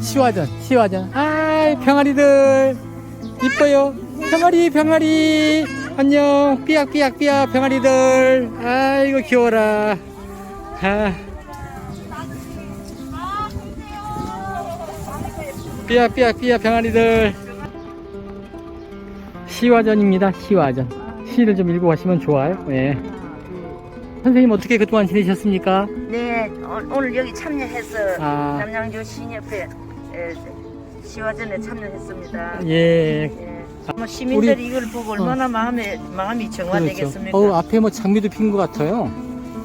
시화전, 시화전. 아이, 병아리들. 이뻐요. 병아리, 병아리. 안녕. 삐약 삐약 삐약 병아리들. 아이고, 귀여워라. 아. 삐약 삐약 삐약 병아리들. 시화전입니다, 시화전. 시를 좀 읽고 가시면 좋아요. 예. 선생님 어떻게 그동안 지내셨습니까? 네, 오- 오늘 여기 참여해서 아. 남양주 시인협회 에, 시화전에 참여했습니다. 예. 예. 뭐 시민들이 우리- 이걸 보고 얼마나 마음에 마음이 정화되겠습니까? 어, 앞에 뭐 장미도 핀 것 같아요.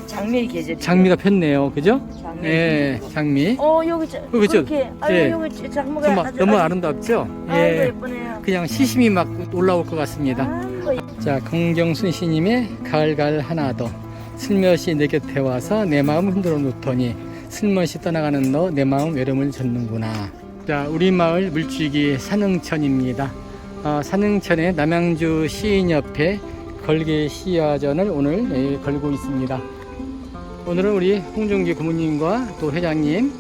장미 계절. 장미가 폈네요. 그죠? 장미. 예, 장미. 어 여기 저, 그죠? 그렇게 아유 예. 여기 저 장미가 정말 아주, 너무 아주- 아름답죠? 아이고 예. 예쁘네요. 그냥 시심이 막 올라올 것 같습니다. 아이고 자, 공경순 시님의 가을가을 하나 더. 슬며시 내 곁에 와서 내 마음 흔들어 놓더니 슬며시 떠나가는 너 내 마음 외로움을 젓는구나. 자, 우리 마을 물주기 산흥천입니다. 어, 산흥천의 남양주 시인협회 걸개 시야전을 오늘 예, 걸고 있습니다. 오늘은 우리 홍종기 고모님과 또 회장님,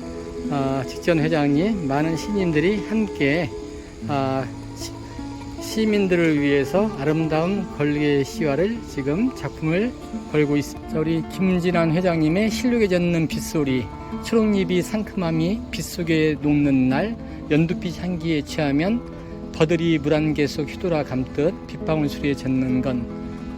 어, 직전 회장님, 많은 시민들이 함께 아, 시- 시민들을 위해서 아름다운 걸개 시화를 지금 작품을 걸고 있습니다. 자, 우리 김진환 회장님의 실록에 젖는 빗소리, 초록잎이 상큼함이 빗속에 녹는 날, 연두빛 향기에 취하면 버들이 물안개 속 휘돌아 감듯 빗방울 소리에 젖는 건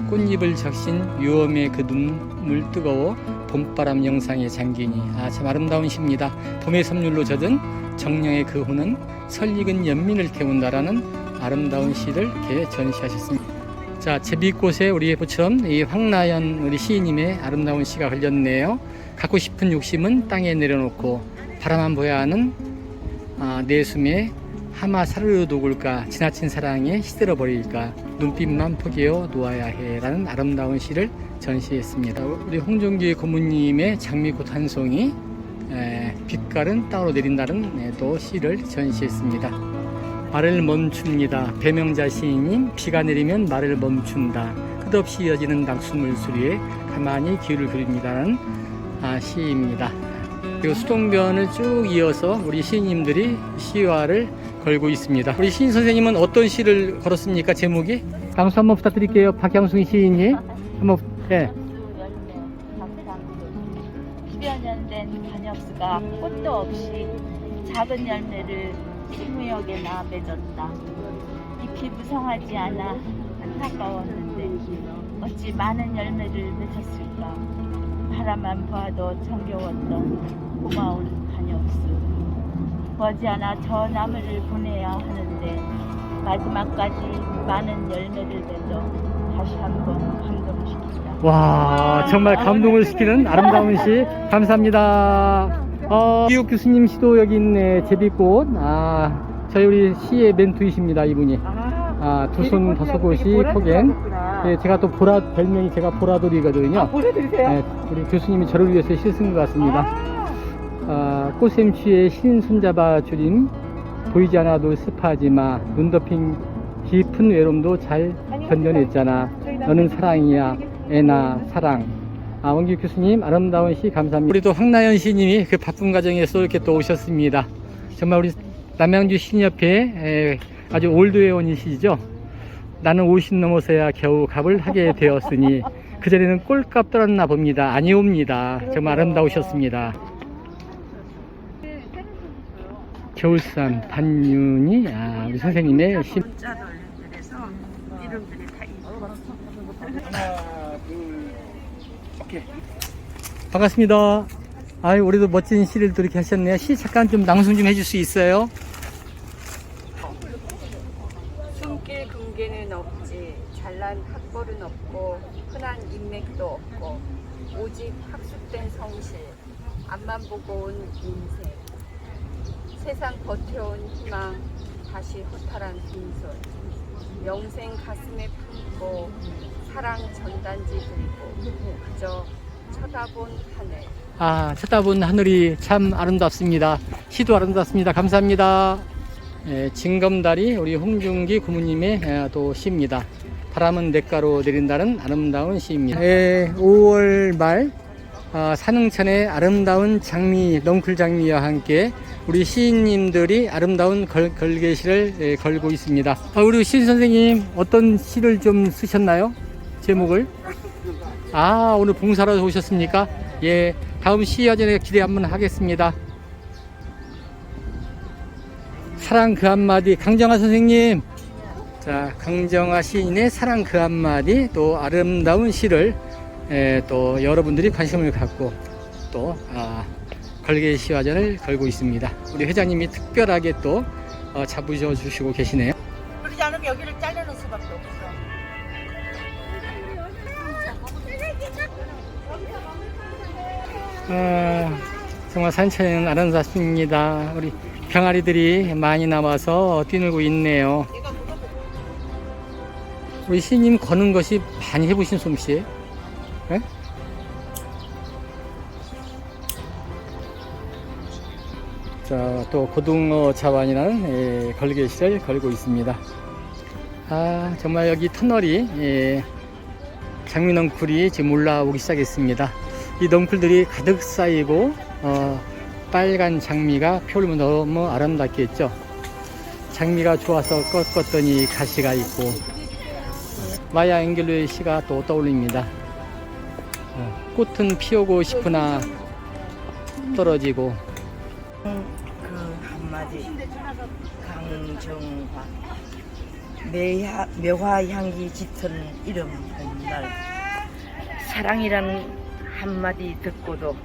꽃잎을 적신 유엄의 그 눈물 뜨거워 봄바람 영상에 잠기니 아 참 아름다운 시입니다. 봄의 섬율로 젖은 정령의 그 호는 설익은 연민을 태운다라는 아름다운 시를 이렇게 전시하셨습니다. 자, 제비꽃에 우리 모처럼 이 황나연 우리 시인님의 아름다운 시가 걸렸네요. 갖고 싶은 욕심은 땅에 내려놓고 바라만 보야 하는 아, 내 숨에 하마 사르르 녹을까 지나친 사랑에 시들어 버릴까 눈빛만 포기해 놓아야 해라는 아름다운 시를 전시했습니다. 우리 홍종기 고모님의 장미꽃 한 송이 에, 빛깔은 땅으로 내린다는 네, 또 시를 전시했습니다. 말을 멈춥니다. 배명자 시인님 비가 내리면 말을 멈춘다. 끝없이 이어지는 낙수물 소리에 가만히 귀를 기울입니다는 아, 시입니다. 그리고 수동변을 쭉 이어서 우리 시인님들이 시화를 걸고 있습니다. 우리 시인 선생님은 어떤 시를 걸었습니까? 제목이? 강수 한번 부탁드릴게요. 박양순 시인님. 한번 예. 수변연된 관엽수가 꽃도 없이 작은 열매를 식무역에 나 맺었다. 잎이 무성하지 않아 안타까웠는데 어찌 많은 열매를 맺었을까. 바라만 봐도 정겨웠던 고마운 관엽수. 머지않아 저 나무를 보내야 하는데 마지막까지 많은 열매를 맺어 다시 한번 감동시킨다. 와 정말 감동을 시키는 아름다운 시 감사합니다. 어, 이욱 교수님 시도 여기 있네 제비꽃. 아 저희 우리 시의 멘토이십니다 이분이. 아 두손 다섯곳이 포겐. 예, 제가 또 보라 별명이 제가 보라돌이거든요. 보내드리세요. 네, 우리 교수님이 저를 위해서 시쓴것 같습니다. 아, 꽃샘추에 신 손잡아 주림 보이지 않아도 습하지 마. 눈 덮인 깊은 외로움도 잘 견뎌냈잖아. 너는 사랑이야. 애나 사랑. 아, 원기 교수님 아름다운 시 감사합니다. 우리 또 황나연 시님이 그 바쁜 과정에서 이렇게 또 오셨습니다. 정말 우리 남양주 시인협회 에, 아주 올드웨어이시죠. 나는 50 넘어서야 겨우 값을 하게 되었으니 그전에는 꼴값 떨었나 봅니다. 아니옵니다. 정말 아름다우셨습니다. 겨울산 반윤이 아, 우리 선생님의 시 문자들 있고. 반갑습니다. 아유, 우리도 멋진 시를 또 이렇게 하셨네요. 시 잠깐 좀 낭송 좀 해줄 수 있어요? 숨길 금괴는 없지 잘난 학벌은 없고 흔한 인맥도 없고 오직 학습된 성실 앞만 보고 온 인생 세상 버텨온 희망 다시 허탈한 빈손 영생 가슴에 품고 사랑 전단지 들고 그저 쳐다본 하늘 아, 쳐다본 하늘이 참 아름답습니다. 시도 아름답습니다. 감사합니다. 예, 징검다리 우리 홍중기 고모님의 예, 또 시입니다. 바람은 냇가로 내린다는 아름다운 시입니다. 예, 5월 말 아, 산흥천의 아름다운 장미, 넝쿨 장미와 함께 우리 시인님들이 아름다운 걸, 걸개시를 예, 걸고 있습니다. 아, 우리 시 선생님 어떤 시를 좀 쓰셨나요? 제목을? 아, 오늘 봉사로 오셨습니까? 예, 다음 시야전에 기대 한번 하겠습니다. 사랑 그 한마디, 강정아 선생님. 자, 강정아 시인의 사랑 그 한마디, 또 아름다운 시를 에, 또 여러분들이 관심을 갖고 또 아, 걸개 시화전을 걸고 있습니다. 우리 회장님이 특별하게 또 어, 잡으셔 주시고 계시네요. 그러지 않으면 여기를 잘라놓을 수밖에 없어. 아, 정말 산천에는 아름답습니다. 우리 병아리들이 많이 나와서 뛰놀고 있네요. 우리 시님 거는 것이 많이 해보신 솜씨예요? 예? 자, 또 고등어 자반이라는 예, 걸개시를 걸고 있습니다. 아, 정말 여기 터널이 예, 장미넝쿨이 지금 올라오기 시작했습니다. 이 넝쿨들이 가득 쌓이고 어, 빨간 장미가 펴오르면 너무 아름답겠죠. 장미가 좋아서 꺾었더니 가시가 있고 마야 앵겔로의 시가 또 떠올립니다. 어, 꽃은 피우고 싶으나 떨어지고 그 한마디 강정화 매화, 매화 향기 짙은 이름 봄날 사랑이라는 한마디 듣고도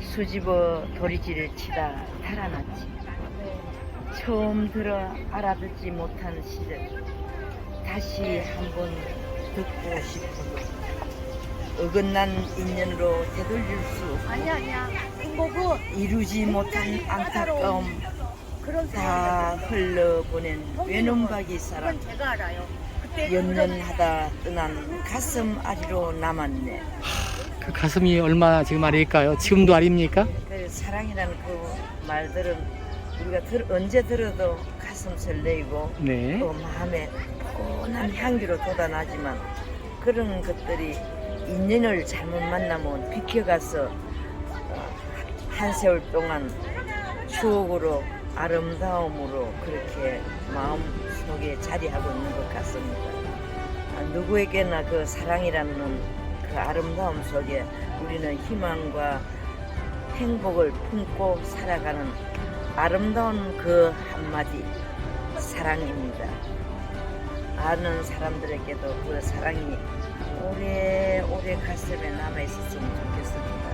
수집어 도리지를 치다 달아났지. 처음 들어 알아듣지 못한 시절 다시 한번 듣고 싶어도 어긋난 인연으로 되돌릴 수 아니야 아니야. 공복은 이루지 못한 안타까움 그런 다 흘러보낸 외눈박이 사랑 제가 알아요. 연연하다 떠난 가슴 아리로 남았네 그 가슴이 얼마나 지금 아릴까요? 지금도 아립니까? 그 사랑이라는 그 말들은 우리가 들, 언제 들어도 가슴 설레이고 네. 또 마음에 포근한 향기로 돋아나지만 그런 것들이 인연을 잘못 만나면 비켜가서 어, 한 세월 동안 추억으로 아름다움으로 그렇게 마음 속에 자리하고 있는 것 같습니다. 아, 누구에게나 그 사랑이라는 그 아름다움 속에 우리는 희망과 행복을 품고 살아가는 아름다운 그 한마디 사랑입니다. 아는 사람들에게도 그 사랑이 오래오래 가슴에 남아있었으면 좋겠습니다.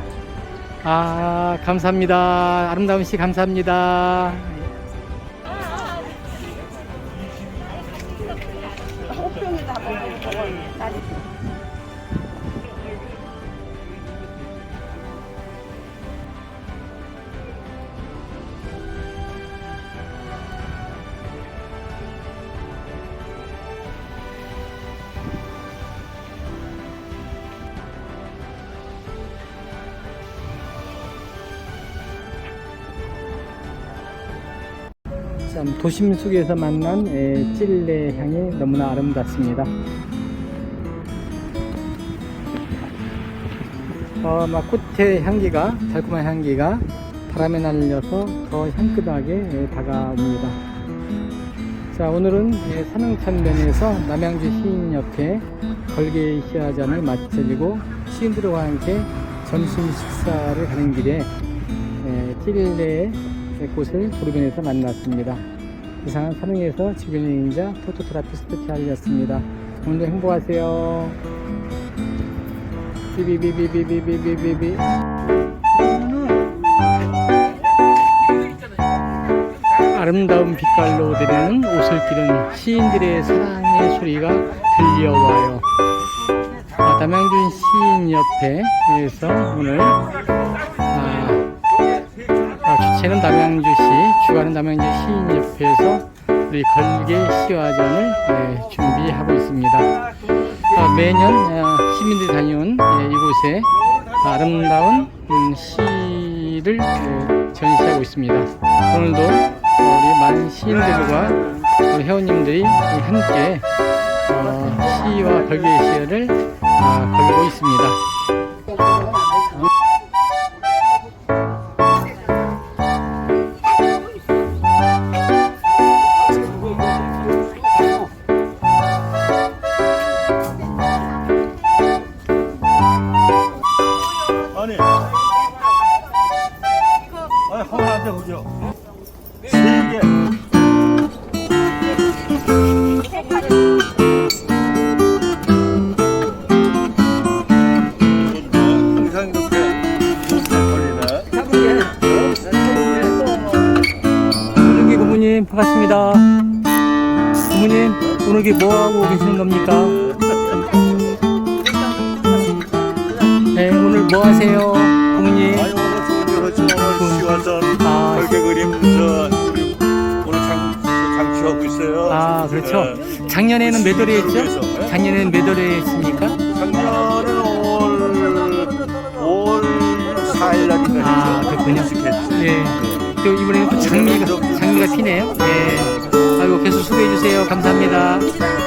아, 감사합니다. 아름다운 시 감사합니다. 참 도심 속에서 만난 에, 찔레 향이 너무나 아름답습니다. 어, 막 꽃의 향기가 달콤한 향기가 바람에 날려서 더 향긋하게 에, 다가옵니다. 자 오늘은 에, 산흥천면에서 남양주 시인협회 걸개 시화전을 마치고 시인들과 함께 점심 식사를 가는 길에 에, 찔레 곳을 도로변에서 만났습니다. 이상은 산흥에서 지구여행자 포토트라피스트 티알이었습니다. 오늘도 행복하세요. 비비비비비비비비비 아름다운 빛깔로 드리는 옷을 기른 시인들의 사랑의 소리가 들려와요. 아, 남양준 시인협회에서 오늘 아, 아, 주체는 남양주시, 주관은 남양주 시인협회에서 우리 걸개 시화전을 예, 준비하고 있습니다. 아, 매년 아, 시민들이 다녀온 예, 이곳에 아름다운 음, 시를 예, 전시하고 있습니다. 오늘도 우리 많은 시인들과 우리 회원님들이 함께 어, 시와 걸개 시를 아, 걸고 있습니다. 여기 뭐 하고 계시는 겁니까? 네, 오늘 뭐 하세요, 부모님? 아니 오늘 하지 시화전 아, 별개 그림 저 우리 오늘 장, 장치하고 있어요. 아, 그렇죠. 네. 작년에는 몇 월에 했죠? 네? 작년에는 몇 월에 했습니까? 작년은 올, 올 4일 날인가 아. 그렇군요. 했지. 예. 또 이번에는 또 장미가, 장미가 피네요. 예. 수고해 주세요. 감사합니다.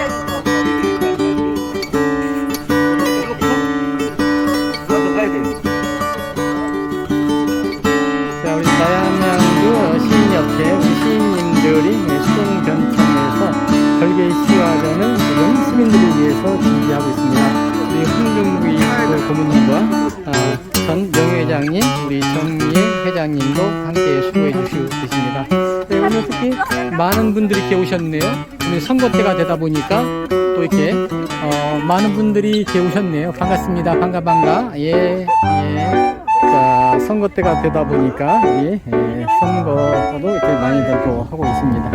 오늘 특히 많은 분들이 이렇게 오셨네요. 오늘 선거 때가 되다 보니까 또 이렇게 어, 많은 분들이 이렇게 오셨네요. 반갑습니다. 반가 반가. 예, 예. 자, 선거 때가 되다 보니까 우리 예, 선거도 이렇게 많이들 또 하고 있습니다.